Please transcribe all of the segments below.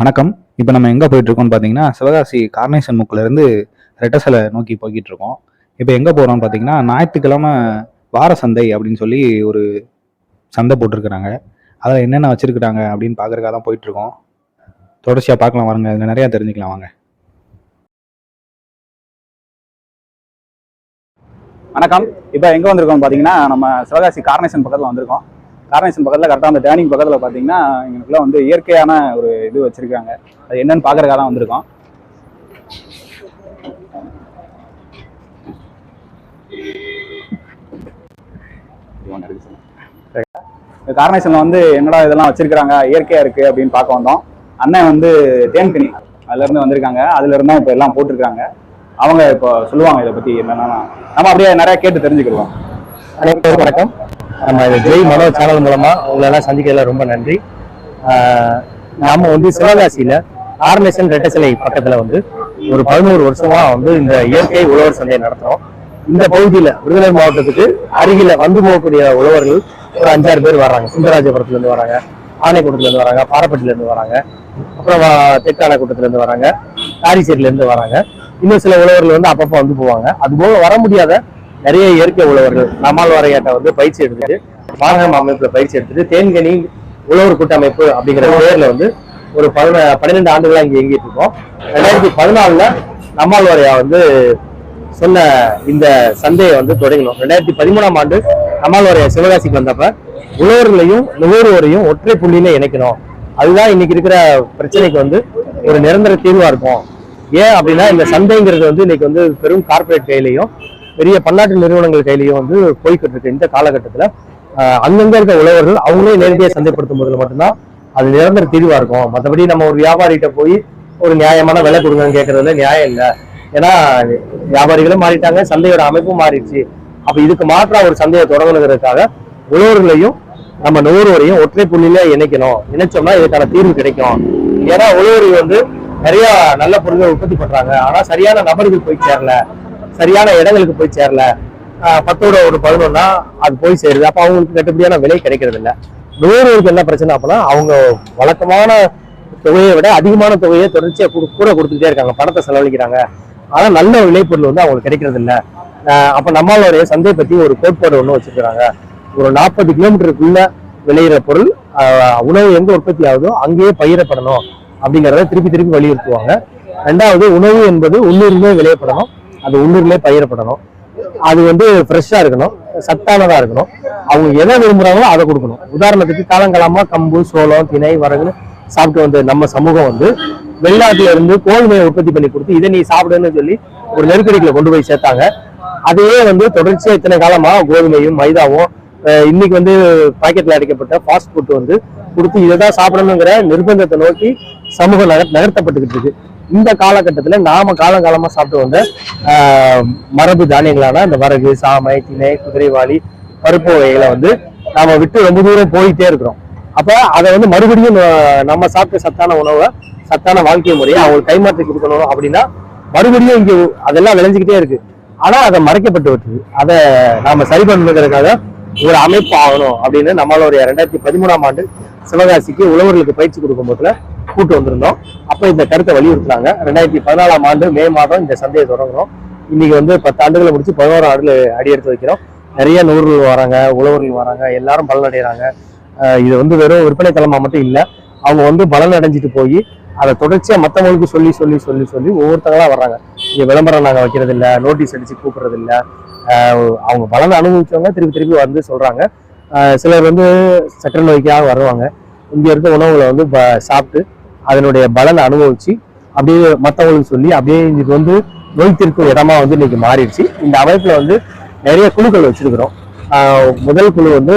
வணக்கம். இப்போ நம்ம எங்கே போயிட்டுருக்கோம்னு பார்த்தீங்கன்னா சிவகாசி கார்னேஷன் முக்கிலேருந்து ரெட்டசலை நோக்கி போய்கிட்டு இருக்கோம் இப்போ எங்கே போகிறோம்னு பார்த்தீங்கன்னா ஞாயிற்றுக்கிழமை வார சந்தை அப்படின்னு சொல்லி ஒரு சந்தை போட்டிருக்கிறாங்க. அதில் என்னென்ன வச்சுருக்குறாங்க அப்படின்னு பார்க்குறக்காக தான் போயிட்டுருக்கோம். தொடர்ச்சியாக பார்க்கலாம் வாங்க இதில் நிறையா தெரிஞ்சுக்கலாம் வாங்க. வணக்கம். இப்போ எங்கே வந்திருக்கோம் பார்த்தீங்கன்னா நம்ம சிவகாசி கார்னேஷன் பக்கத்தில் வந்திருக்கோம். கார்னேஷன் பக்கத்தில் கரெக்டாக அந்த டேர்னிங் பக்கத்தில் பார்த்தீங்கன்னா எங்களுக்குள்ள வந்து இயற்கையான ஒரு இது வச்சுருக்காங்க. அது என்னன்னு பார்க்குறக்காக தான் வந்திருக்கோம். இந்த கார்னேஷன்ல வந்து என்னடா இதெல்லாம் வச்சிருக்கிறாங்க? இயற்கையா இருக்கு அப்படின்னு பார்க்க வந்தோம். அண்ணன் வந்து தேன்கனி. அதுலேருந்து வந்திருக்காங்க. அதுலேருந்து தான் இப்போ எல்லாம் போட்டிருக்காங்க. அவங்க இப்போ சொல்லுவாங்க இதை பத்தி என்னென்னா. நம்ம அப்படியே நிறைய கேட்டு தெரிஞ்சுக்கிடுவோம். அனைவருக்கும் வணக்கம். நம்ம இந்த ஜெய் மனோ சேனல் மூலமா அவங்களெல்லாம் சந்திக்கிறதுல ரொம்ப நன்றி. ஆஹ் நாம வந்து சிவகாசியில ரெட்ட ரெட்டசிலை பக்கத்துல வந்து ஒரு பதினோரு வருஷமா வந்து இந்த இயற்கை உழவர் சந்தையை நடத்துறோம். இந்த பகுதியில விருதுநகர் மாவட்டத்துக்கு அருகில வந்து போகக்கூடிய உழவர்கள் ஒரு அஞ்சாறு பேர் வர்றாங்க. சுந்தராஜபுரத்துல இருந்து வராங்க ஆனைக்கூட்டத்துல இருந்து வராங்க பாரப்பட்டில இருந்து வராங்க அப்புறம் தெற்கான கூட்டத்துல இருந்து வராங்க காரிசேரில இருந்து வராங்க இன்னும் சில உழவர்கள் வந்து அப்பப்போ வந்து போவாங்க. அது போக வர முடியாத நிறைய இயற்கை உழவர்கள் நம்மால் வரையாட்ட வந்து பயிற்சி எடுத்துட்டு பாரகம் அமைப்புல பயிற்சி எடுத்துட்டு தேன்கனி உழவர் கூட்டமைப்பு அப்படிங்கிற பேர்ல வந்து ஒரு பதின பன்னிரெண்டு ஆண்டுகளா இங்க இயங்கிட்டு இருக்கோம். ரெண்டாயிரத்தி பதினாலுல நம்மால் வரையா வந்து சொன்ன இந்த சந்தையை வந்து தொடங்கினோம். ரெண்டாயிரத்தி பதிமூணாம் ஆண்டு நம்மால் வரையா சிவகாசிக்கு வந்தப்ப உழவர்களையும் நுகர்வோரையும் ஒற்றை புள்ளியில இணைக்கணும். அதுதான் இன்னைக்கு இருக்கிற பிரச்சனைக்கு வந்து ஒரு நிரந்தர தீர்வா இருக்கும். ஏன் அப்படின்னா இந்த சந்தைங்கிறது வந்து இன்னைக்கு வந்து பெரும் கார்ப்பரேட் கையிலையும் பெரிய பன்னாட்டு நிறுவனங்கள் கையிலையும் வந்து போய்கிட்டு இருக்கு இந்த காலகட்டத்துல. அங்கங்கே இருக்க உழவர்கள் அவங்களே நேரடியாக சந்தைப்படுத்தும் போதில் மட்டும்தான் அது நிரந்தர தீர்வா இருக்கும். மற்றபடி நம்ம ஒரு வியாபாரிகிட்ட போய் ஒரு நியாயமான விலை கொடுங்கன்னு கேட்கறதுல நியாயம் இல்லை. ஏன்னா வியாபாரிகளும் மாறிட்டாங்க சந்தையோட அமைப்பும் மாறிடுச்சு. அப்ப இதுக்கு மாற்றா ஒரு சந்தையை தொடங்கணுங்கிறதுக்காக உழவர்களையும் நம்ம நுகர்வோரையும் ஒற்றை புள்ளியில இணைக்கணும். இணைச்சோம்னா இதுக்கான தீர்வு கிடைக்கும். ஏன்னா உழவர்கள் வந்து நிறைய நல்ல பொருட்களை உற்பத்தி பண்றாங்க. ஆனா சரியான நபர்கள் போய் சேரல. சரியான இடங்களுக்கு போய் சேரல. ஆஹ் பத்தோட ஒரு பதினொன்னா அது போய் சேருது. அப்போ அவங்களுக்கு கட்டுப்படியான விலை கிடைக்கிறது இல்லை நுகர்வோருக்கு என்ன பிரச்சனை அப்படின்னா அவங்க வழக்கமான தொகையை விட அதிகமான தொகையை தொடர்ச்சியாக கூட கூட கொடுத்துட்டே இருக்காங்க. பணத்தை செலவழிக்கிறாங்க. ஆனா நல்ல விளைபொருள் வந்து அவங்களுக்கு கிடைக்கிறது இல்லை ஆஹ் நம்மளுடைய சந்தை பத்தி ஒரு கோட்பாடு ஒன்று வச்சிருக்காங்க. ஒரு நாற்பது கிலோமீட்டருக்குள்ள விளையிற பொருள் உணவு எங்கே உற்பத்தி ஆகுதோ அங்கேயே பயிரப்படணும் அப்படிங்கிறத திருப்பி திருப்பி வலியுறுத்துவாங்க. ரெண்டாவது உணவு என்பது உள்ளூர்லயே விளையப்படணும். அது உள்ளூர்லேயே பயிரப்படணும். அது வந்து ஃப்ரெஷ்ஷா இருக்கணும் சத்தானதா இருக்கணும். அவங்க எதை விரும்புகிறாங்களோ அதை கொடுக்கணும். உதாரணத்துக்கு காலங்காலமாக கம்பு சோளம் திணை வரகுன்னு சாப்பிட்டு வந்த நம்ம சமூகம் வந்து வெளிநாட்டுல இருந்து கோதுமையை உற்பத்தி பண்ணி கொடுத்து இதை நீ சாப்பிடுன்னு சொல்லி ஒரு நெருக்கடிக்குள்ள கொண்டு போய் சேர்த்தாங்க. அதையே வந்து தொடர்ச்சியா இத்தனை காலமா கோதுமையும் மைதாவும் இன்னைக்கு வந்து பாக்கெட்ல அடைக்கப்பட்ட ஃபாஸ்ட் ஃபுட் வந்து கொடுத்து இதை தான் சாப்பிடணுங்கிற நிர்பந்தத்தை நோக்கி சமூகம் நகர் நகர்த்தப்பட்டுக்கிட்டு இருக்கு. இந்த காலகட்டத்தில் நாம காலங்காலமாக சாப்பிட்டு வந்த மரபு தானியங்களான இந்த வரகு சாமை திணை குதிரைவாளி பருப்பு வகைகளை வந்து நாம விட்டு ரொம்ப தூரம் போயிட்டே இருக்கிறோம். அப்போ அதை வந்து மறுபடியும் நம்ம சாப்பிட்ட சத்தான உணவை சத்தான வாழ்க்கை முறையை அவங்களுக்கு கைமாற்றி கொடுக்கணும் அப்படின்னா மறுபடியும் இங்கே அதெல்லாம் விளைஞ்சுக்கிட்டே இருக்கு. ஆனா அதை மறைக்கப்பட்டு விட்டுது. அதை நாம சரி பண்ணுங்கிறதுக்காக ஒரு அமைப்பு ஆகணும் அப்படின்னு நம்மளுடைய ரெண்டாயிரத்தி பதிமூணாம் ஆண்டு சிவகாசிக்கு உழவர்களுக்கு பயிற்சி கொடுக்கும் போதுல கூட்டு வந்திருந்தோம். அப்போ இந்த கருத்தை வலியுறுத்தினாங்க. ரெண்டாயிரத்தி பதினாலாம் ஆண்டு மே மாதம் இந்த சந்தையை தொடங்குறோம். இன்னைக்கு வந்து பத்து ஆண்டுகளை முடிச்சு பதினோரு ஆண்டுல அடி எடுத்து வைக்கிறோம். நிறைய நூறுகள் வராங்க உழவர்கள் வராங்க எல்லாரும் பலனடைகிறாங்க இது வந்து வெறும் விற்பனை தளமா மட்டும் இல்லை அவங்க வந்து பலன் அடைஞ்சிட்டு போய் அதை தொடர்ச்சியாக மற்றவங்களுக்கு சொல்லி சொல்லி சொல்லி சொல்லி ஒவ்வொருத்தங்களா வர்றாங்க. இங்கே விளம்பரம் நாங்கள் வைக்கிறது இல்லை நோட்டீஸ் அடித்து கூப்பிடுறது இல்லை அவங்க பலனை அனுபவிச்சவங்க திருப்பி திருப்பி வந்து சொல்கிறாங்க சிலர் வந்து சக்கரை நோய்க்காக வருவாங்க. இங்கே இருக்க உணவுகளை வந்து ப- சாப்பிட்டு அதனுடைய பலனை அனுபவிச்சு அப்படியே மற்றவங்களுக்கு சொல்லி அப்படியே இது வந்து நோய் தீர்க்கும் இடமா வந்து இன்னைக்கு மாறிடுச்சு. இந்த அமைப்புல வந்து நிறைய குழுக்கள் வச்சிருக்கிறோம். முதல் குழு வந்து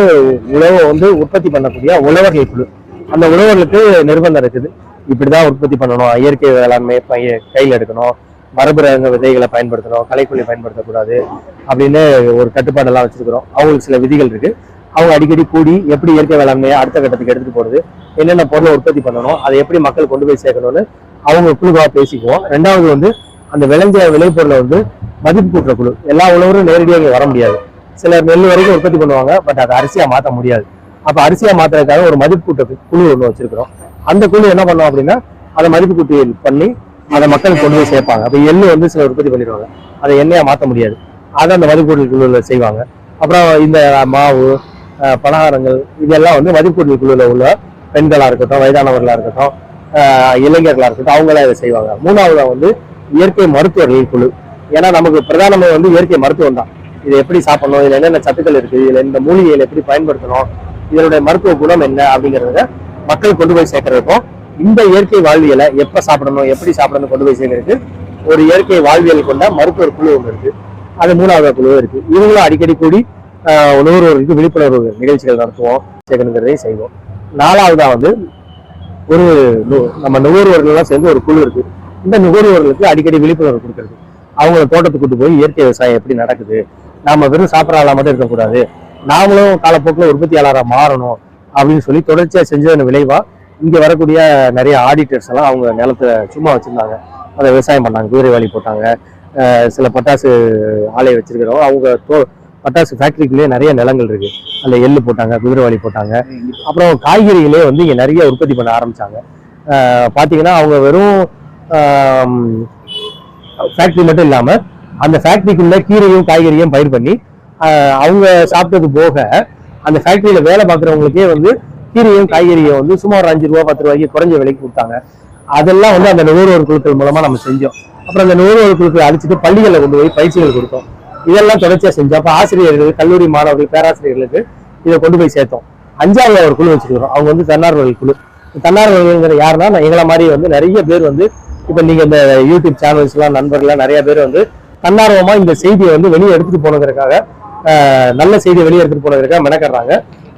உழவை வந்து உற்பத்தி பண்ணக்கூடிய உழவர்கள் குழு. அந்த உழவர்களுக்கு நிர்பந்தம் இருக்குது. இப்படிதான் உற்பத்தி பண்ணணும். இயற்கை வேளாண்மை கையில் எடுக்கணும். மரபு ரக விதைகளை பயன்படுத்தணும். களைக்கொல்லி பயன்படுத்தக்கூடாது அப்படின்னு ஒரு கட்டுப்பாடெல்லாம் வச்சிருக்கிறோம். அவங்களுக்கு சில விதிகள் இருக்கு. அவங்க அடிக்கடி கூடி எப்படி இயற்கை வேளாண்மையை அடுத்த கட்டத்துக்கு எடுத்துட்டு போறது என்னென்ன பொருளை உற்பத்தி பண்ணணும் அதை எப்படி மக்கள் கொண்டு போய் சேர்க்கணும்னு அவங்க குழுவாக பேசிக்குவோம். ரெண்டாவது வந்து அந்த விளைஞ்ச விளைபொருளை வந்து மதிப்பு கூட்டுற குழு. எல்லா உழவரும் நேரடியாக இங்கே வர முடியாது. சிலர் நெல் வரைக்கும் உற்பத்தி பண்ணுவாங்க பட் அதை அரிசியா மாற்ற முடியாது. அப்ப அரிசியா மாத்துறதுக்காக ஒரு மதிப்பு கூட்ட குழு ஒன்று வச்சிருக்கிறோம். அந்த குழு என்ன பண்ணோம் அப்படின்னா அதை மதிப்பு கூட்டி பண்ணி அதை மக்கள் கொண்டு போய் சேர்ப்பாங்க. அப்போ எள்ளு வந்து சில உற்பத்தி பண்ணிடுவாங்க. அதை எண்ணெயாக மாற்ற முடியாது. அதை அந்த மதிப்பு கூட்டல் குழுவில் செய்வாங்க. அப்புறம் இந்த மாவு பலகாரங்கள் இதெல்லாம் வந்து மதிப்பு குழுவில் உள்ள பெண்களா இருக்கட்டும் வயதானவர்களா இருக்கட்டும் இளைஞர்களாக இளைஞர்களா இருக்கட்டும் அவங்களாம் இதை செய்வாங்க. மூணாவதா வந்து இயற்கை மருத்துவர்கள் குழு. ஏன்னா நமக்கு பிரதானமே வந்து இயற்கை மருத்துவம் தான். இதை எப்படி சாப்பிடணும் இதில் என்னென்ன சத்துக்கள் இருக்கு இதில் இந்த மூலிகையில் எப்படி பயன்படுத்தணும் இதனுடைய மருத்துவ குணம் என்ன அப்படிங்கிறத மக்கள் கொண்டு போய் சேர்க்கறதுக்கும் இந்த இயற்கை வாழ்வியலை எப்ப சாப்பிடணும் எப்படி சாப்பிடணும் கொண்டு போய் சேர்க்கறதுக்கு ஒரு இயற்கை வாழ்வியல் கொண்ட மருத்துவர் குழு ஒன்று இருக்கு. அது மூணாவது குழு இருக்கு. இவங்களும் அடிக்கடி கூடி ஆஹ், நுகர்வோருக்கு விழிப்புணர்வு நிகழ்ச்சிகள் நடத்துவோம் சேர்க்கணுங்கிறதையும் செய்வோம். நாலாவதா வந்து ஒரு நு- நம்ம நுகர்வோர்கள்லாம் சேர்ந்து ஒரு குழு இருக்கு. இந்த நுகர்வோர்களுக்கு அடிக்கடி விழிப்புணர்வு கொடுக்கறது. அவங்கள தோட்டத்துக்கு கூட்டு போய் இயற்கை விவசாயம் எப்படி நடக்குது? நாம வெறும் சாப்பிட்ற மட்டும் இருக்கக்கூடாது. நாமளும் காலப்போக்கில் உற்பத்தியாளராக மாறணும் அப்படின்னு சொல்லி தொடர்ச்சியாக செஞ்சதன் விளைவா இங்கே வரக்கூடிய நிறைய ஆடிட்டர்ஸ் எல்லாம் அவங்க நிலத்தை சும்மா வச்சுருந்தாங்க. அதை விவசாயம் பண்ணாங்க குதிரை வேலி போட்டாங்க சில பட்டாசு ஆலை வச்சிருக்கிறவங்க அவங்க தோ பட்டாசு ஃபேக்டரிக்குள்ளேயே நிறைய நிலங்கள் இருக்கு. அந்த எள்ளு போட்டாங்க குதிரைவாளி போட்டாங்க. அப்புறம் காய்கறிகளே வந்து இங்கே நிறைய உற்பத்தி பண்ண ஆரம்பிச்சாங்க. பார்த்தீங்கன்னா அவங்க வெறும் ஃபேக்டரி மட்டும் இல்லாமல் அந்த ஃபேக்ட்ரிக்குள்ள கீரையும் காய்கறியும் பயிர் பண்ணி அவங்க சாப்பிட்டது போக அந்த ஃபேக்டரியில் வேலை பார்க்குறவங்களுக்கே வந்து கீரையும் காய்கறியும் வந்து சுமார் ஒரு அஞ்சு ரூபா பத்து ரூபாய்க்கு குறைஞ்ச விலைக்கு கொடுத்தாங்க. அதெல்லாம் வந்து அந்த நுகர்வோர் குழுக்கள் மூலமாக நம்ம செஞ்சோம். அப்புறம் அந்த நுகர்வோர் குழுக்களை அழிச்சிட்டு பள்ளிகளில் கொண்டு போய் பயிற்சிகள் கொடுத்தோம். இதெல்லாம் தொடர்ச்சியாக செஞ்சோம் அப்போ ஆசிரியர்கள் கல்லூரி மாணவர்கள் பேராசிரியர்களுக்கு இதை கொண்டு போய் சேர்த்தோம். அஞ்சாவது ஒரு குழு வச்சுருக்கிறோம். அவங்க வந்து தன்னார்வர்கள் குழு. தன்னார்வர்கள்ங்கிற யாருன்னா நான் எங்களை மாதிரி வந்து நிறைய பேர் வந்து இப்போ நீங்கள் இந்த யூடியூப் சேனல்ஸ்லாம் நண்பர்கள்லாம் நிறைய பேர் வந்து தன்னார்வமாக இந்த செய்தியை வந்து வெளியே எடுத்துகிட்டு போனதற்காக நல்ல செய்தியை வெளியே எடுத்துகிட்டு போனதற்காக மெனக்கடுறாங்க.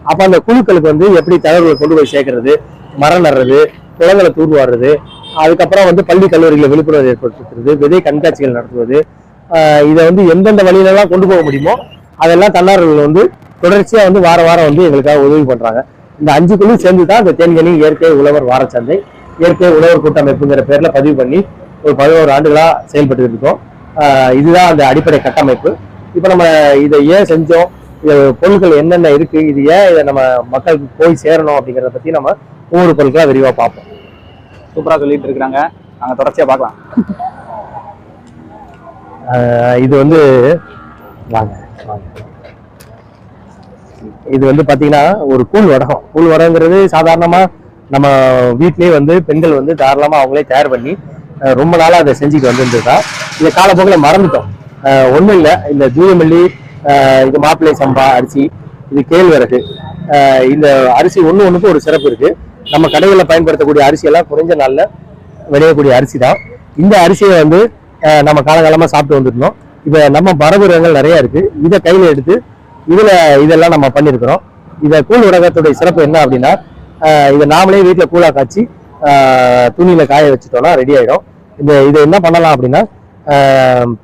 அப்போ அந்த குழுக்களுக்கு வந்து எப்படி தகவல்களை கொண்டு போய் சேர்க்கறது மரம் நடுறது குளங்களை தூர்வாடுறது அதுக்கப்புறம் வந்து பள்ளி கல்லூரிகளை விழிப்புணர்வு ஏற்படுத்துறது விதை கண்காட்சிகள் நடத்துவது இதை வந்து எந்தெந்த வழியிலலாம் கொண்டு போக முடியுமோ அதெல்லாம் தன்னார்வர்கள் வந்து தொடர்ச்சியாக வந்து வார வாரம் வந்து எங்களுக்காக உதவி பண்ணுறாங்க இந்த அஞ்சு குழு சேர்ந்து தான் இந்த தேன்கனி இயற்கை உழவர் வாரச்சந்தை இயற்கை உழவர் கூட்டமைப்புங்கிற பேரில் பதிவு பண்ணி ஒரு பதினோரு ஆண்டுகளாக செயல்பட்டு இருக்கோம். இதுதான் அந்த அடிப்படை கட்டமைப்பு. இப்போ நம்ம இதை ஏன் செஞ்சோம்? இது பொருட்கள் என்னென்ன இருக்குது இது ஏன் இதை நம்ம மக்களுக்கு போய் சேரணும் அப்படிங்கிறத பற்றி நம்ம ஒவ்வொரு பொருட்களாக விரிவாக பார்ப்போம். சூப்பரா சொல்லிட்டு இருக்கிறாங்க. நாங்கள் தொடர்ச்சியாக பார்க்கலாம். இது வந்து வாங்க வாங்க. இது வந்து பாத்தீங்கன்னா ஒரு கூழ் வடகம். கூழ் வடகங்கிறது சாதாரணமா நம்ம வீட்லயே வந்து பெண்கள் வந்து தாராளமா அவங்களே தயார் பண்ணி ரொம்ப நாளா அதை செஞ்சுட்டு வந்துருந்ததா இந்த காலப்போக்கில் மறந்துட்டோம். ஆஹ் ஒண்ணும் இல்லை. இந்த தூயமல்லி இது மாப்பிள்ளை சம்பா அரிசி இது கேழ்வரகு. இந்த அரிசி ஒன்று ஒன்றுக்கும் ஒரு சிறப்பு இருக்கு. நம்ம கடைகளில் பயன்படுத்தக்கூடிய அரிசியெல்லாம் குறைஞ்ச நாளில் விளையக்கூடிய அரிசி தான் இந்த அரிசியை வந்து நம்ம காலகாலமா சாப்பிட்டு வந்துருந்தோம். இப்போ நம்ம பரபுரங்கள் நிறைய இருக்கு. இதை கையில எடுத்து இதுல இதெல்லாம் நம்ம பண்ணியிருக்கிறோம் இதை கூழ் உலகத்துடைய சிறப்பு என்ன அப்படின்னா இதை நாமளே வீட்டுல கூழா காய்ச்சி துணியில் துணியில காய வச்சுட்டோம்னா ரெடி ஆயிடும். இந்த இதை என்ன பண்ணலாம் அப்படின்னா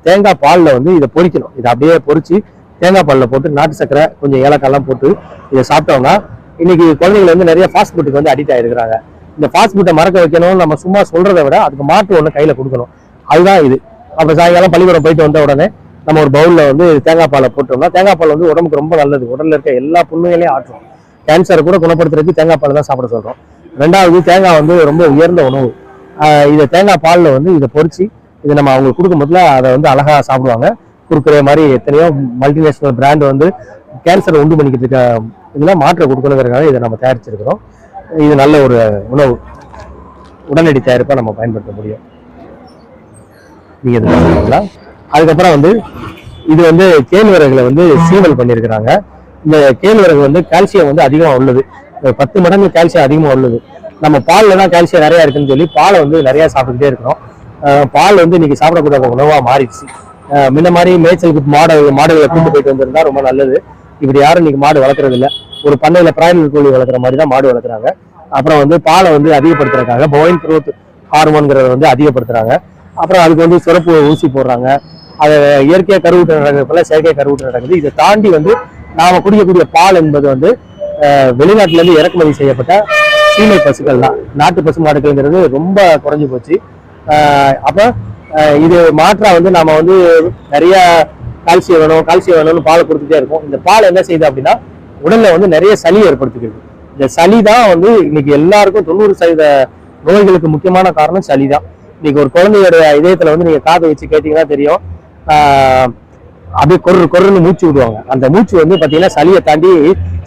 தேங்காய் பாலில் வந்து இதை பொறிக்கணும் இதை அப்படியே பொறிச்சு தேங்காய் பாலில் போட்டு நாட்டு சக்கரை கொஞ்சம் ஏலக்காய்லாம் போட்டு இதை சாப்பிட்டோம்னா இன்னைக்கு குழந்தைகள் வந்து நிறைய ஃபாஸ்ட் ஃபுட்டுக்கு வந்து அடிக்ட் ஆயிருக்கிறாங்க. இந்த ஃபாஸ்ட் ஃபுட்டை மறக்க வைக்கணும் நம்ம சும்மா சொல்றதை விட அதுக்கு மாற்று ஒன்று கையில கொடுக்கணும். அதுதான் இது. அப்ப சாயங்காலம் பள்ளிக்கூடம் போயிட்டு வந்த உடனே நம்ம ஒரு பவுல்ல வந்து தேங்காய் பாலை போட்டோம்னா தேங்காய் பால் வந்து உடம்புக்கு ரொம்ப நல்லது. உடல்ல இருக்க எல்லா புண்ணுகளையும் ஆற்றும். கேன்சரை கூட குணப்படுத்துறதுக்கு தேங்காய் பால் தான் சாப்பிட சொல்றோம். ரெண்டாவது தேங்காய் வந்து ரொம்ப உயர்ந்த உணவு. இதை தேங்காய் பாலில் வந்து இதை பொறிச்சு இதை நம்ம அவங்களுக்கு கொடுக்கும்போதுல அதை வந்து அழகாக சாப்பிடுவாங்க. கொடுக்குற மாதிரி எத்தனையோ மல்டிநேஷனல் பிராண்ட் வந்து கேன்சரை உண்டு பண்ணிக்கிட்டு இருக்க இதெல்லாம் மாற்ற கொடுக்கணுங்கிறதுக்காக இதை நம்ம தயாரிச்சிருக்கிறோம். இது நல்ல ஒரு உணவு. உடனடி தயாரிப்பாக நம்ம பயன்படுத்த முடியும். நீங்க இதை பாத்தீங்களா? அதுக்கப்புறம் வந்து இது வந்து கேழ்வரகுல வந்து சீவல் பண்ணியிருக்கிறாங்க இந்த கேழ்வரகு வந்து கால்சியம் வந்து அதிகமா உள்ளது. பத்து மடங்கு கால்சியம் அதிகமா உள்ளது. நம்ம பாலில் தான் கால்சியம் நிறைய இருக்குன்னு சொல்லி பாலை வந்து நிறைய சாப்பிட்டுக்கிட்டே இருக்கிறோம். பால் வந்து இன்னைக்கு சாப்பிடக்கூடிய உணவா மாறிடுச்சு. முன்ன மாதிரி மேய்ச்சலுக்கு மாடு மாடுகளை கூட்டு போயிட்டு வந்திருந்தா ரொம்ப நல்லது. இப்படி யாரும் இன்னைக்கு மாடு வளர்க்கறது இல்ல ஒரு பண்ணையில பிராய்லர் கோழி வளர்க்குற மாதிரி தான் மாடு வளர்க்குறாங்க. அப்புறம் வந்து பாலை வந்து அதிகப்படுத்துறதுக்காக போயின் க்ரோத் ஹார்மோன்கிறத வந்து அதிகப்படுத்துறாங்க. அப்புறம் அதுக்கு வந்து சிறப்பு ஊசி போடுறாங்க. அதை இயற்கையாக கருவுற்று நடக்கிறதுல செயற்கை கருவுற்று நடக்குது. இதை தாண்டி வந்து நாம் குடிக்கக்கூடிய பால் என்பது வந்து வெளிநாட்டிலேருந்து இறக்குமதி செய்யப்பட்ட சீமை பசுக்கள் தான். நாட்டு பசு மாடுகள்ங்கிறது ரொம்ப குறைஞ்சி போச்சு. அப்போ இது மாற்றா வந்து நாம் வந்து நிறைய கால்சியம் வேணும் கால்சியம் வேணும்னு பாலை கொடுத்துட்டே இருக்கோம். இந்த பால் என்ன செய்யுது அப்படின்னா உடலில் வந்து நிறைய சளி ஏற்படுத்திக்கிறது. இந்த சளி தான் வந்து இன்னைக்கு எல்லாருக்கும் தொண்ணூறு சதவீத நோய்களுக்கு முக்கியமான காரணம் சளி தான் இன்னைக்கு ஒரு குழந்தையோட இதயத்துல வந்து நீங்க காதை வச்சு கேட்டீங்கன்னா தெரியும். ஆஹ் அப்படியே கொரு கொருன்னு மூச்சு விடுவாங்க. அந்த மூச்சு வந்து பாத்தீங்கன்னா சளியை தாண்டி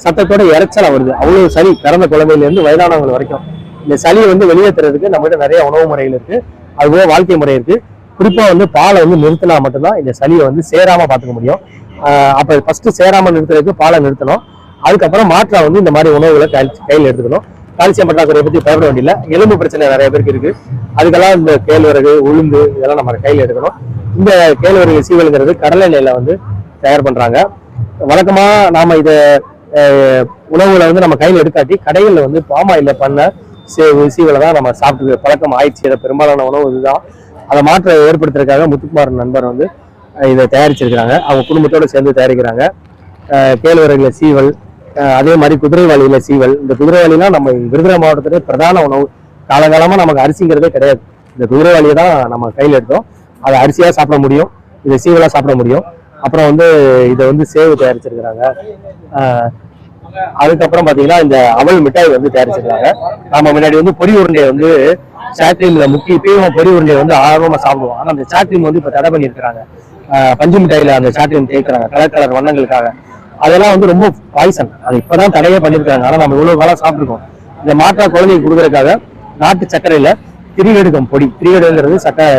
சத்தத்தோட இறைச்சலா வருது. அவ்வளவு சளி பிறந்த குழந்தையில இருந்து வயதானவங்க வரைக்கும். இந்த சளியை வந்து வெளியேற்றுறதுக்கு நம்மகிட்ட நிறைய உணவு முறைகள் இருக்கு. அதுபோக வாழ்க்கை முறை இருக்கு. குறிப்பா வந்து பாலை வந்து நிறுத்தினா மட்டும்தான் இந்த சளியை வந்து சேராம பாத்துக்க முடியும். ஆஹ் அப்ப ஃபர்ஸ்ட் சேராம நிறுத்துறதுக்கு பாலை நிறுத்தணும். அதுக்கப்புறம் மாற்றா வந்து இந்த மாதிரி உணவுகளை கையில் எடுத்துக்கணும். கால்சியம் பற்றாக்குறையை பத்தி பயப்பட வேண்டியதில்லை. எலும்பு பிரச்சனை நிறைய பேருக்கு இருக்கு. அதுக்கெல்லாம் இந்த கேழ்வரகு உளுந்து இதெல்லாம் நம்ம கையில் எடுக்கணும். இந்த கேழ்வரகு சீவலுங்கிறது கடலை எண்ணெயில் வந்து தயார் பண்ணுறாங்க வழக்கமாக நாம் இதை அஹ், உணவுகளை வந்து நம்ம கையில் எடுக்காட்டி கடைகளில் வந்து பாமாயில் பண்ண சீ- சீவலை தான் நம்ம சாப்பிட்டு பழக்கம் ஆயிடுச்சு. இதை பெரும்பாலான உணவு இதுதான். அதை மாற்ற ஏற்படுத்துறதுக்காக முத்துக்குமார் நண்பர் வந்து இதை தயாரிச்சிருக்கிறாங்க. அவங்க குடும்பத்தோடு சேர்ந்து தயாரிக்கிறாங்க. கேழ்வரகில் கேழ்வரகுல சீவல் அதே மாதிரி குதிரைவாளியில சீவல். இந்த குதிரைவாளினா நம்ம விருதுநகர் மாவட்டத்திலே பிரதான உணவு. காலங்காலமாக நமக்கு அரிசிங்கிறதே கிடையாது. இந்த குதிரைவாளியை தான் நம்ம கையில் எடுத்தோம். அதை அரிசியாக சாப்பிட முடியும். இதை சீவலாக சாப்பிட முடியும். அப்புறம் வந்து இதை வந்து சேவு தயாரிச்சிருக்கிறாங்க. அதுக்கப்புறம் பார்த்தீங்கன்னா இந்த அவல் மிட்டாய் வந்து தயாரிச்சிருக்காங்க நாம முன்னாடி வந்து பொடி உருண்டையை வந்து சாக்ரீம்ல முக்கிய இப்பயும் பொடி உருண்டையை வந்து ஆர்வமாக சாப்பிடுவோம். ஆனால் அந்த சாட்ரீம் வந்து இப்போ தடை பண்ணியிருக்கிறாங்க. பஞ்சு மிட்டாயில் அந்த சாட்ரீம் தேய்க்கிறாங்க. Colour colour வண்ணங்களுக்காக. அதெல்லாம் வந்து ரொம்ப பாய்சன் அது இப்போதான் தடையே பண்ணியிருக்காங்க ஆனால் நம்ம இவ்வளோ காலம் சாப்பிட்ருக்கோம் இந்த மாற்றா குழந்தைக்கு கொடுக்குறதுக்காக நாட்டு சர்க்கரையில திரிகடுக்கம் பொடி. திரிகடுங்கிறது சக்கரை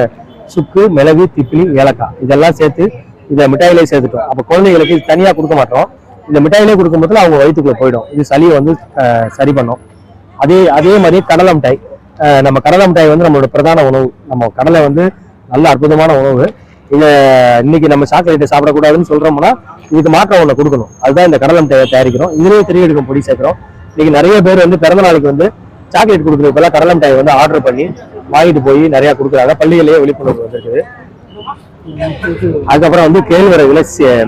சுக்கு மிளகு திப்பிலி ஏலக்காய். இதெல்லாம் சேர்த்து இதை மிட்டாயிலே சேர்த்துட்டோம். அப்போ குழந்தைகளுக்கு இது கொடுக்க மாட்டோம். இந்த மிட்டாயிலே கொடுக்கும்போது அவங்க வயிற்றுக்குள்ள போயிடும். இது சளியை வந்து சரி பண்ணும். அதே அதே மாதிரி கடலை மிட்டாய். நம்ம கடலை மிட்டாய் வந்து நம்மளோட பிரதான உணவு. நம்ம கடலை வந்து நல்ல அற்புதமான உணவு. இதை இன்னைக்கு நம்ம சாக்லேட்டை சாப்பிடக்கூடாதுன்னு சொல்றோம்னா இதுக்கு மாற்றம் ஒன்று கொடுக்கணும். அதுதான் இந்த கடலை மிட்டாயை தயாரிக்கிறோம். இதுலேயே திரியெடுக்கும் பொடி சேர்க்குறோம். இன்னைக்கு நிறைய பேர் வந்து பிறந்த நாளைக்கு வந்து சாக்லேட் கொடுக்குறது இப்பெல்லாம் கடலை மிட்டாய் வந்து ஆர்டர் பண்ணி வாங்கிட்டு போய் நிறைய கொடுக்குறாங்க. பள்ளிகளையே விழிப்புணர்வு வந்திருக்கு அதுக்கப்புறம் வந்து கேழ்வரகுல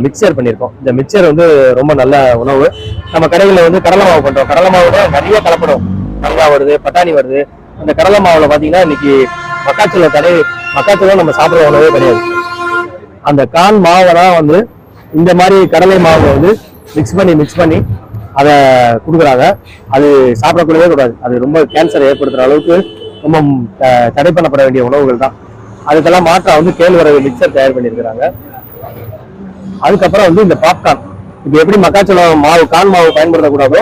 மிக்சர் பண்ணியிருக்கோம். இந்த மிக்சர் வந்து ரொம்ப நல்ல உணவு. நம்ம கடைகளில் வந்து கடலை மாவு பண்றோம். கடலை மாவுல நிறைய கலப்படும். மங்கா வருது பட்டாணி வருது. அந்த கடலை மாவுல பாத்தீங்கன்னா இன்னைக்கு மக்காச்சோளம் தடை மக்காச்சோளம் நம்ம சாப்பிடுற உணவே கிடையாது. அந்த கான் மாவை தான் வந்து இந்த மாதிரி கடலை மாவை வந்து மிக்ஸ் பண்ணி மிக்ஸ் பண்ணி அதை கொடுக்குறாங்க. அது சாப்பிடக்கூடவே கூடாது. அது ரொம்ப கேன்சர் ஏற்படுத்துற அளவுக்கு ரொம்ப தடை பண்ணப்பட வேண்டிய உணவுகள் தான். அதுக்கெல்லாம் மாற்றம் வந்து கேழ்வரகு மிக்சர் தயார் பண்ணியிருக்கிறாங்க. அதுக்கப்புறம் வந்து இந்த பாப்கார்ன் இப்போ எப்படி மக்காச்சோளம் மாவு கான் மாவு பயன்படுத்தக்கூடாதோ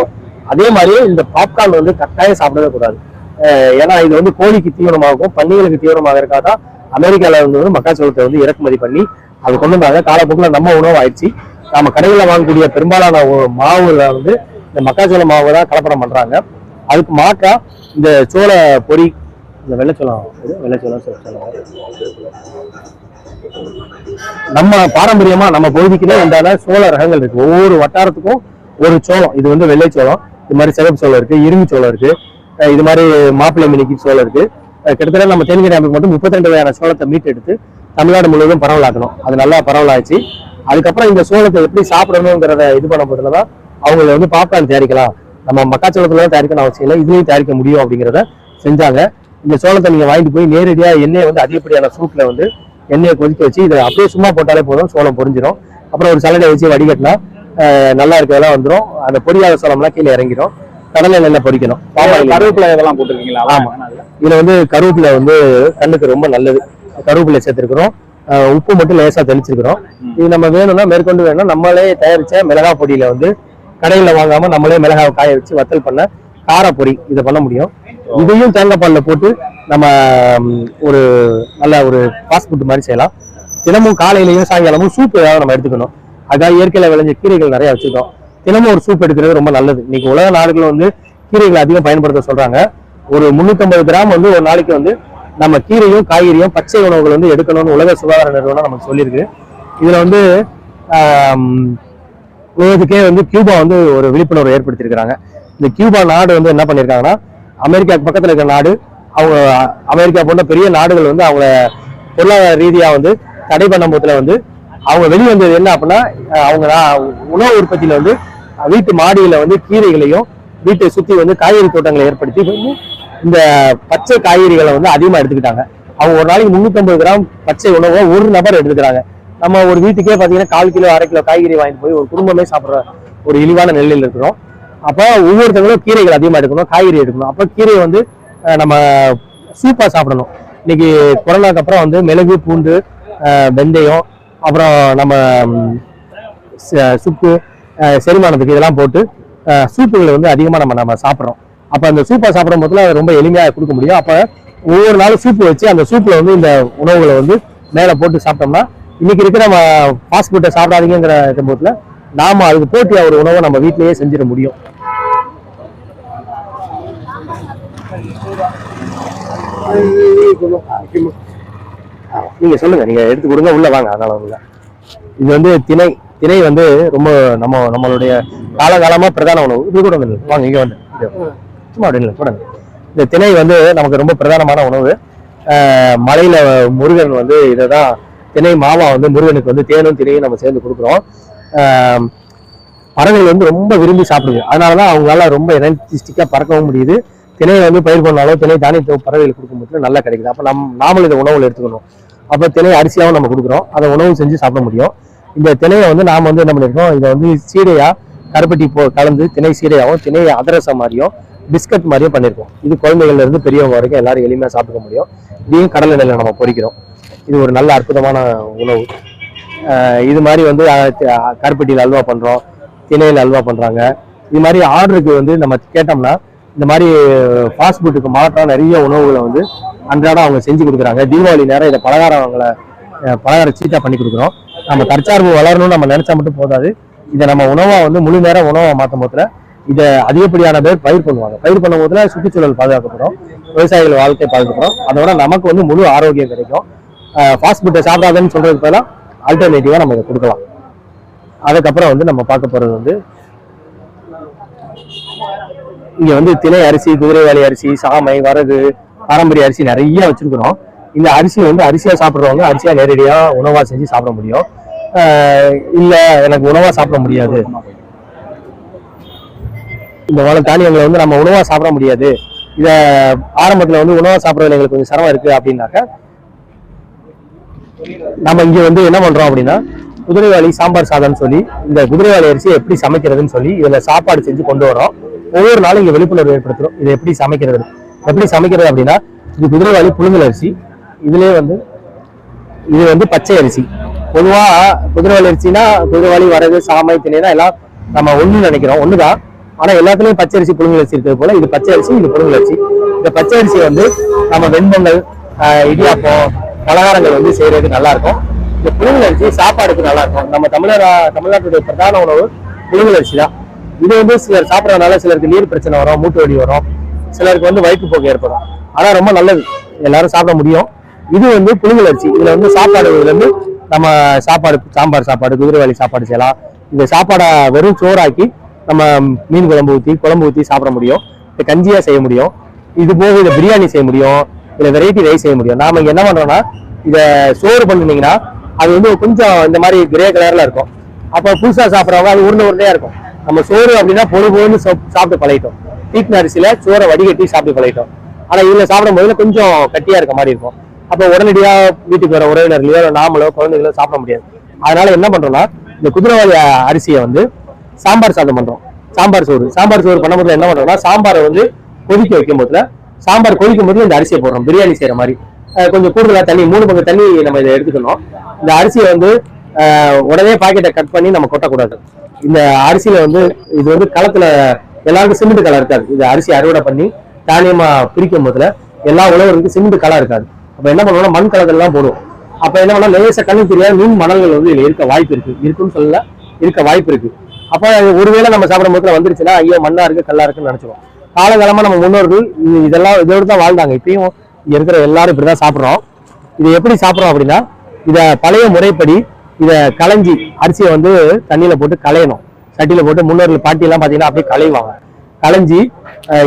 அதே மாதிரியே இந்த பாப்கார்ன் வந்து கட்டாயம் சாப்பிடவே கூடாது. ஏன்னா இது வந்து கோழிக்கு தீவனமாகும் பன்னிகளுக்கு தீவனமாக இருக்காதான் அமெரிக்காவில் வந்து மக்காச்சோளத்தை வந்து இறக்குமதி பண்ணி அது கொண்டு வந்தாங்க. காலப்போக்கில் நம்ம உணவு ஆயிடுச்சு. நாம கடைகளில் வாங்கக்கூடிய பெரும்பாலான மாவுல வந்து இந்த மக்காச்சோள மாவு தான் கலப்படம் பண்றாங்க. அதுக்கு மாற்றா இந்த சோள பொரி இந்த வெள்ளைச்சோளம் வெள்ளச்சோளம் நம்ம பாரம்பரியமா நம்ம பகுதிக்குள்ளே உண்டான சோள ரகங்கள் இருக்கு. ஒவ்வொரு வட்டாரத்துக்கும் ஒரு சோளம். இது வந்து வெள்ளைச்சோளம் இது மாதிரி சிவப்பு சோளம் இருக்கு இரும்பு சோளம் இருக்கு அஹ் இது மாதிரி மாப்பிள்ளை மினிக்கு சோளம் இருக்கு. கிட்டத்தட்ட நம்ம தெலுங்கு மட்டும் முப்பத்தி ரெண்டு வகையான சோளத்தை மீட்டெடுத்து தமிழ்நாடு முழுவதும் பரவலாக்கணும். அது நல்லா பரவலாச்சு. அதுக்கப்புறம் இந்த சோளத்தை எப்படி சாப்பிடணுங்கிறத இது பண்ண போதுல தான் அவங்கள வந்து பாப்கார்ன் தயாரிக்கலாம். நம்ம மக்காச்சோளத்துல தயாரிக்கணும் அவசியம் இல்லை. இதுலயும் தயாரிக்க முடியும் அப்படிங்கிறத செஞ்சாங்க. இந்த சோளத்தை நீங்க வாங்கிட்டு போய் நேரடியா எண்ணெயை வந்து அதிகப்படியான சூட்ல வந்து எண்ணெயை கொதிக்க வச்சு இதை அப்படியே சும்மா போட்டாலே போதும். சோளம் பொரிஞ்சிடும் அப்புறம் ஒரு சலடை வச்சு வடிகட்டினா நல்லா இருக்கிறதெல்லாம் வந்துடும் அந்த பொரியாத சோளம்லாம் கீழே இறங்கிடும் கடலை எண்ணெயில் பொரிக்கணும். கருவேப்பிலை இதெல்லாம் போட்டிருக்கீங்களா? ஆமா. இதுல வந்து கருவேப்பிலை வந்து கண்ணுக்கு ரொம்ப நல்லது. கருவேப்பிலை சேர்த்திருக்கிறோம். உப்பு மட்டும் லேசா தெளிச்சிருக்கிறோம். இது நம்ம வேணும்னா மேற்கொண்டு வேணும்னா நம்மளே தயாரிச்ச மிளகா பொடியில வந்து கடையில வாங்காம நம்மளே மிளகாவை காய வச்சு வத்தல் பண்ண காரப்பொடி இதை பண்ண முடியும். இதையும் தேங்காய் பால்ல போட்டு நம்ம ஒரு நல்ல ஒரு ஃபாஸ்ட் ஃபுட் மாதிரி செய்யலாம். தினமும் காலையிலயும் சாயங்காலமும் சூப் ஏதாவது நம்ம எடுத்துக்கணும். அதுக்காக இயற்கையில விளைஞ்ச கீரைகள் நிறைய வச்சிருக்கோம் தினமும் ஒரு சூப் எடுக்கிறது ரொம்ப நல்லது. இன்னைக்கு உலக நாடுகள் வந்து கீரைகளை அதிகம் பயன்படுத்த சொல்றாங்க. ஒரு 350 கிராம் வந்து ஒரு நாளைக்கு வந்து நம்ம கீரையும் காய்கறியும் பச்சை உணவுகள் வந்து எடுக்கணும்னு உலக சுகாதார நிறுவனம் நமக்கு சொல்லியிருக்கு. இதுல வந்து உலகத்துக்கே வந்து கியூபா வந்து ஒரு விழிப்புணர்வு ஏற்படுத்தியிருக்கிறாங்க. இந்த கியூபா நாடு வந்து என்ன பண்ணியிருக்காங்கன்னா அமெரிக்காக்கு பக்கத்துல இருக்கிற நாடு அவங்க அமெரிக்கா போன்ற பெரிய நாடுகள் வந்து அவங்க பொருளாதார ரீதியா வந்து தடை பண்ணும் போதுல வந்து அவங்க வெளிவந்தது என்ன அப்படின்னா அவங்க உணவு உற்பத்தியில வந்து வீட்டு மாடியில வந்து கீரைகளையும் வீட்டை சுத்தி வந்து காய்கறி தோட்டங்களை ஏற்படுத்தி வந்து இந்த பச்சை காய்கறிகளை வந்து அதிகமா எடுத்துக்கிட்டாங்க. அவங்க ஒரு நாளைக்கு 350 கிராம் பச்சை உணவை ஒரு நபர் எடுத்துக்கிறாங்க. நம்ம ஒரு வீட்டுக்கே பாத்தீங்கன்னா கால் கிலோ அரை கிலோ காய்கறி வாங்கிட்டு போய் ஒரு குடும்பமே சாப்பிடுற ஒரு இழிவான நிலையில் இருக்கிறோம். அப்போ ஒவ்வொருத்தங்களும் கீரைகள் அதிகமா எடுக்கணும் காய்கறி எடுக்கணும். அப்போ கீரையை வந்து நம்ம சூப்பாக சாப்பிடணும். இன்னைக்கு கொரோனாக்கு அப்புறம் வந்து மிளகு பூண்டு வெந்தயம் அப்புறம் நம்ம சுப்பு ச- செரிமானத்துக்கு இதெல்லாம் போட்டு சூப்புகளை வந்து அதிகமாக நம்ம நம்ம சாப்பிட்றோம். அப்போ அந்த சூப்பை சாப்பிடும் போதுல ரொம்ப எளிமையாக கொடுக்க முடியும். அப்போ ஒவ்வொரு நாளும் சூப்பு வச்சு அந்த சூப்பில் வந்து இந்த உணவுகளை வந்து மேலே போட்டு சாப்பிட்டோம்னா இன்னைக்கு இருக்கிற நம்ம ஃபாஸ்ட் ஃபுட்டை சாப்பிடாதீங்கிற போதில் நாம அதுக்கு போட்டியாக ஒரு உணவை நம்ம வீட்டிலேயே செஞ்சிட முடியும். நீங்க சொல்லுங்க நீங்க எடுத்து கொடுங்க உள்ள வாங்க அதனால உள்ள. இது வந்து திணை திணை வந்து ரொம்ப நம்ம நம்மளுடைய காலகாலமா பிரதான உணவு. இது கூட வந்து வாங்க இங்க வந்து. சும்மா அப்படின்னு போடுங்க இந்த திணை வந்து நமக்கு ரொம்ப பிரதானமான உணவு. மலையில முருகன் வந்து இதை தான் திணை மாவா வந்து முருகனுக்கு வந்து தேனும் திணையும் நம்ம சேர்ந்து கொடுக்குறோம். பறவைகள் வந்து ரொம்ப விரும்பி சாப்பிடுது. அதனாலதான் அவங்களால ரொம்ப எனர்ஜிஸ்டிக்காக பறக்கவும் முடியுது. திணையை வந்து பயிர் பண்ணாலும் திணை தானியத்தை கொடுக்கும் கொடுக்கும்போது நல்லா கிடைக்குது. அப்போ நம் நாமளும் இதை உணவுல எடுத்துக்கணும். அப்போ திணை அரிசியாகவும் நம்ம கொடுக்குறோம். அதை உணவு செஞ்சு சாப்பிட முடியும். இந்த திணையை வந்து நாம் வந்து என்ன பண்ணியிருக்கோம் இதை வந்து சீடையாக கருப்பட்டி போ கலந்து திணை சீடையாகவும் திணையை அதிரசம் மாதிரியும் பிஸ்கட் மாதிரியும் பண்ணியிருக்கோம் இது குழந்தைகள்ல இருந்து பெரியவங்க வரைக்கும் எல்லாரும் எளிமையாக சாப்பிட முடியும். இதையும் கடலை எண்ணெயில நம்ம பொறிக்கிறோம். இது ஒரு நல்ல அற்புதமான உணவு. இது மாதிரி வந்து கருப்பட்டியில் அல்வா பண்ணுறோம் திணையில் அல்வா பண்ணுறாங்க இது மாதிரி ஆர்டருக்கு வந்து நம்ம கேட்டோம்னா இந்த மாதிரி ஃபாஸ்ட் ஃபுட்டுக்கு மாற்றம் நிறைய உணவுகளை வந்து அன்றாடம் அவங்க செஞ்சு கொடுக்குறாங்க. தீபாவளி நேரம் இதை பலகாரங்களை அவங்கள பலகார சீட்டாக பண்ணி கொடுக்குறோம். நம்ம தற்சார்பு வளரணும்னு நம்ம நினச்சா மட்டும் போதாது. இதை நம்ம உணவாக வந்து முழு நேரம் உணவாக மாற்றும் போதில் இதை அதிகப்படியான பேர் பயிர் பண்ணுவாங்க. பயிர் பண்ணும் போதுல சுற்றுச்சூழல் பாதுகாக்கப்படும். விவசாயிகள் வாழ்க்கை பாதுகாக்கப்படும். அதோட நமக்கு வந்து முழு ஆரோக்கியம் கிடைக்கும். ஃபாஸ்ட் ஃபுட்டை சாப்பிடாதன்னு சொல்றதுக்கு பதிலாக ஆல்டர்னேட்டிவா நம்ம இதை கொடுக்கலாம். அதுக்கப்புறம் வந்து நம்ம பார்க்க போறது வந்து இங்க வந்து திணை அரிசி குதிரைவாளி அரிசி சாமை வரகு பாரம்பரிய அரிசி நிறைய வச்சிருக்கிறோம். இந்த அரிசி வந்து அரிசியா சாப்பிடுறவங்க அரிசியா நேரடியா உணவா செஞ்சு சாப்பிட முடியும். ஆஹ் இல்ல எனக்கு உணவா சாப்பிட முடியாது. இந்த வள தானியங்களை வந்து நம்ம உணவா சாப்பிட முடியாது. இதை ஆரம்பத்தில் வந்து உணவாக சாப்பிட்றதுல எங்களுக்கு கொஞ்சம் சிரமம் இருக்கு அப்படின்னாக்க நம்ம இங்கே வந்து என்ன பண்றோம் அப்படின்னா குதிரைவாளி சாம்பார் சாதம்னு சொல்லி இந்த குதிரைவாளி அரிசியை எப்படி சமைக்கிறதுன்னு சொல்லி இதில் சாப்பாடு செஞ்சு கொண்டு வரோம் ஒவ்வொரு நாளும் இங்கே விழிப்புணர்வு ஏற்படுத்துகிறோம் இதை எப்படி சமைக்கிறது? எப்படி சமைக்கிறது அப்படின்னா இது குதிரைவாளி புழுங்கல் அரிசி. இதுலேயே வந்து இது வந்து பச்சை அரிசி. பொதுவாக குதிரைவாளி அரிசினா குதிரைவாளி வரது சாமை திணைனா எல்லாம் நம்ம ஒன்று நினைக்கிறோம். ஒண்ணுதான். ஆனா எல்லாத்துலயும் பச்சை அரிசி புழுங்கல் அரிசி இருக்கிறது போல இது பச்சை அரிசி இது புழுங்கல் அரிசி. இந்த பச்சை அரிசி வந்து நம்ம வெண்பொங்கல் இடியாப்பம் பலகாரங்கள் வந்து செய்யறதுக்கு நல்லா இருக்கும் இந்த புழுங்கல் அரிசி சாப்பாடுக்கு நல்லா இருக்கும் நம்ம தமிழர் தமிழ்நாட்டுடைய பிரதான உணவு புழுங்கல் அரிசி தான். இது வந்து சிலர் சாப்பிட்றதுனால சிலருக்கு நீர் பிரச்சனை வரும் மூட்டு வலி வரும். சிலருக்கு வந்து வயிற்றுப்போக்கு ஏற்படும். ஆனா ரொம்ப நல்லது. எல்லாரும் சாப்பிட முடியும். இது வந்து புழுங்கல் அரிசி. இதுல வந்து சாப்பாடு இதுல இருந்து நம்ம சாப்பாடு சாம்பார் சாப்பாடு குதிரைவாளி சாப்பாடு செய்யலாம். இந்த சாப்பாடை வெறும் சோறாக்கி நம்ம மீன் குழம்பு ஊற்றி குழம்பு ஊற்றி சாப்பிட முடியும். இந்த கஞ்சியாக செய்ய முடியும். இது போக இதை பிரியாணி செய்ய முடியும். இல்லை வெரைட்டி ரைஸ் செய்ய முடியும். நாம் என்ன பண்றோம்னா இதை சோறு பண்ணுனீங்கன்னா அது வந்து கொஞ்சம் இந்த மாதிரி கிரே கலரில் இருக்கும். அப்போ புதுசாக சாப்பிட்றவங்க அது உருண்டை உருண்டையாக இருக்கும். நம்ம சோறு அப்படின்னா பொழு பொழுன்னு சாப்பிட்டு பழகிட்டோம். தீட்டின அரிசியில் சோறை வடிகட்டி சாப்பிட்டு பழகிட்டோம். ஆனால் இதில் சாப்பிடும்போது கொஞ்சம் கட்டியாக இருக்க மாதிரி இருக்கும். அப்போ உடனடியாக வீட்டுக்கு வர உறவினர்களையோ நாமளோ குழந்தைகளோ சாப்பிட முடியாது. அதனால என்ன பண்ணுறோம்னா இந்த குதிரைவாளி அரிசியை வந்து சாம்பார் சாதம் பண்றோம். சாம்பார் சோறு. சாம்பார் சோறு பண்ணும்போது என்ன பண்றோம்னா சாம்பாரை வந்து கொதிக்க வைக்கும் போதுல சாம்பார் கொதிக்கும் போது இந்த அரிசியை போடுறோம். பிரியாணி செய்யற மாதிரி. கொஞ்சம் கூடுதலா தண்ணி மூணு பங்கு தண்ணி நம்ம இதை எடுத்துக்கணும். இந்த அரிசியை வந்து உடனே பாக்கெட்டை கட் பண்ணி நம்ம கொட்டக்கூடாது. இந்த அரிசியில வந்து இது வந்து களத்துல எல்லாருக்கும் சிமெண்ட் கலர் இருக்காது. இது அரிசி அறுவடை பண்ணி தானியமா பிரிக்கும் போதுல எல்லா உழவருக்கும் சிமெண்ட் கலர் இருக்காது. அப்ப என்ன பண்ணுவோம்னா மண் கலர்கள் எல்லாம் போடுவோம். அப்ப என்ன பண்ணா லேசா கண்ணு தெரியாத மீன் மணல்கள் வந்து இதுல இருக்க வாய்ப்பு இருக்கு. இருக்குன்னு சொல்லல இருக்க வாய்ப்பு இருக்கு. அப்ப ஒருவேளை நம்ம சாப்பிடும் போதுல வந்துருச்சுன்னா ஐயோ மண்ணா இருக்கு கல்லா இருக்குன்னு நினைச்சிருவோம். காலகாலமா நம்ம முன்னோர்கள் இது- இதெல்லாம் இதோடு தான் வாழ்ந்தாங்க. இப்பயும் இருக்கிற எல்லாரும் இப்படிதான் சாப்பிடுறோம். இதை எப்படி சாப்பிடுறோம் அப்படின்னா இதை பழைய முறைப்படி இதை களைஞ்சி அரிசியை வந்து தண்ணியில போட்டு களையணும். சட்டியில போட்டு முன்னோர்கள் பாட்டிலாம் எல்லாம் பாத்தீங்கன்னா அப்படியே களைவாங்க. களைஞ்சி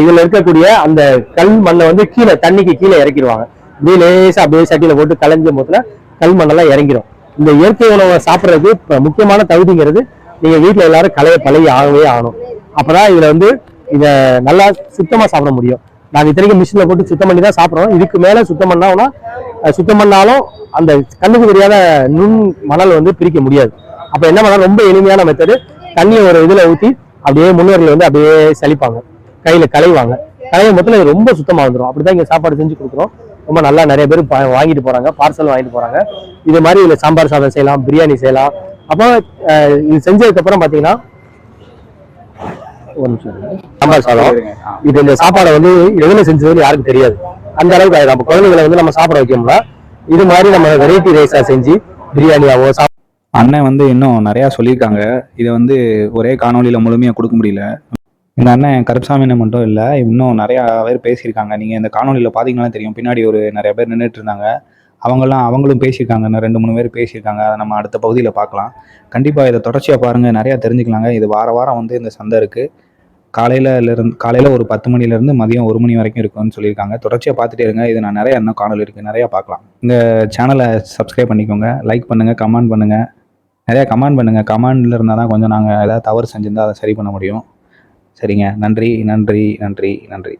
இதுல இருக்கக்கூடிய அந்த கல் மண்ணை வந்து கீழே தண்ணிக்கு கீழே இறக்கிடுவாங்க. அப்படியே லேசா அப்படியே சட்டியில போட்டு களைஞ்ச போதுல கல் மண்ணெல்லாம் இறங்கிடும் இந்த இயற்கை உணவை சாப்பிட்றதுக்கு முக்கியமான தகுதிங்கிறது நீங்கள் வீட்டில் எல்லாரும் கலையை பழகி ஆகவே ஆகணும். அப்பதான் இதில் வந்து இதை நல்லா சுத்தமா சாப்பிட முடியும். நாங்கள் இத்தனைக்கும் மிஷினில் போட்டு சுத்தம் பண்ணி தான் சாப்பிட்றோம். இதுக்கு மேலே சுத்தம் பண்ணாங்கன்னா சுத்தம் பண்ணாலும் அந்த கண்ணுக்கு தெரியாத நுண் மணல் வந்து பிரிக்க முடியாது. அப்போ என்ன பண்ணலாம்? ரொம்ப எளிமையான மெத்தடு தண்ணியை ஒரு இதில் ஊற்றி அப்படியே முன்னோர்கள் வந்து அப்படியே சலிப்பாங்க கையில் களைவாங்க. கடையை மொத்தத்தில் இது ரொம்ப சுத்தமாக வந்துடும் அப்படிதான் இங்கே சாப்பாடு செஞ்சு கொடுக்குறோம். ரொம்ப நல்லா நிறைய பேர் வாங்கிட்டு போறாங்க. பார்சல் வாங்கிட்டு போறாங்க. இது மாதிரி இதில் சாம்பார் சாதம் செய்யலாம் பிரியாணி செய்யலாம். அப்போ இது செஞ்சதுக்கு அப்புறம் பாத்தீங்கன்னா ஒரு நிமிஷம். சாம்பார் சாதம். இது இந்த சாப்பாடை வந்து எதுல செஞ்சதுன்னு யாருக்கும் தெரியாது. அந்த அளவுக்கு அது நம்ம குழந்தைகளை வந்து நம்ம சாப்பிட வைக்கணும்னா இது மாதிரி நம்ம வெரைட்டி ரைஸா செஞ்சு பிரியாணியாவோ அண்ணன் வந்து இன்னும் நிறையா சொல்லியிருக்காங்க. இதை வந்து ஒரே காணொலியில் முழுமையாக கொடுக்க முடியல. இந்த அண்ணன் கருப்சாமி அண்ணன் மட்டும் இல்லை இன்னும் நிறையா பேர் பேசியிருக்காங்க. நீங்கள் இந்த காணொலியில் பார்த்தீங்கன்னா தெரியும். பின்னாடி ஒரு நிறைய பேர் நின்றுட்டு இருந்தாங்க. அவங்கெல்லாம் அவங்களும் பேசியிருக்காங்க. இன்னும் ரெண்டு மூணு பேர் பேசியிருக்காங்க. அதை நம்ம அடுத்த பகுதியில் பார்க்கலாம். கண்டிப்பாக இதை தொடர்ச்சியாக பாருங்கள் நிறையா தெரிஞ்சுக்கலாங்க. இது வார வாரம் வந்து இந்த சந்தை இருக்குது காலையில் இருந்து காலையில் ஒரு பத்து மணிலேருந்து மதியம் ஒரு மணி வரைக்கும் இருக்கும்னு சொல்லியிருக்காங்க. தொடர்ச்சியாக பார்த்துட்டே இருங்க. இது நான் நிறைய இன்னும் காணொலி இருக்குது நிறையா பார்க்கலாம். இந்த சேனலை சப்ஸ்கிரைப் பண்ணிக்கோங்க. லைக் பண்ணுங்கள் கமெண்ட் பண்ணுங்கள் நிறையா கமெண்ட் பண்ணுங்கள் கமெண்டில் இருந்தால் தான் கொஞ்சம் நாங்கள் ஏதாவது தவறு செஞ்சிருந்தால் அதை சரி பண்ண முடியும். சரிங்க. நன்றி நன்றி நன்றி நன்றி.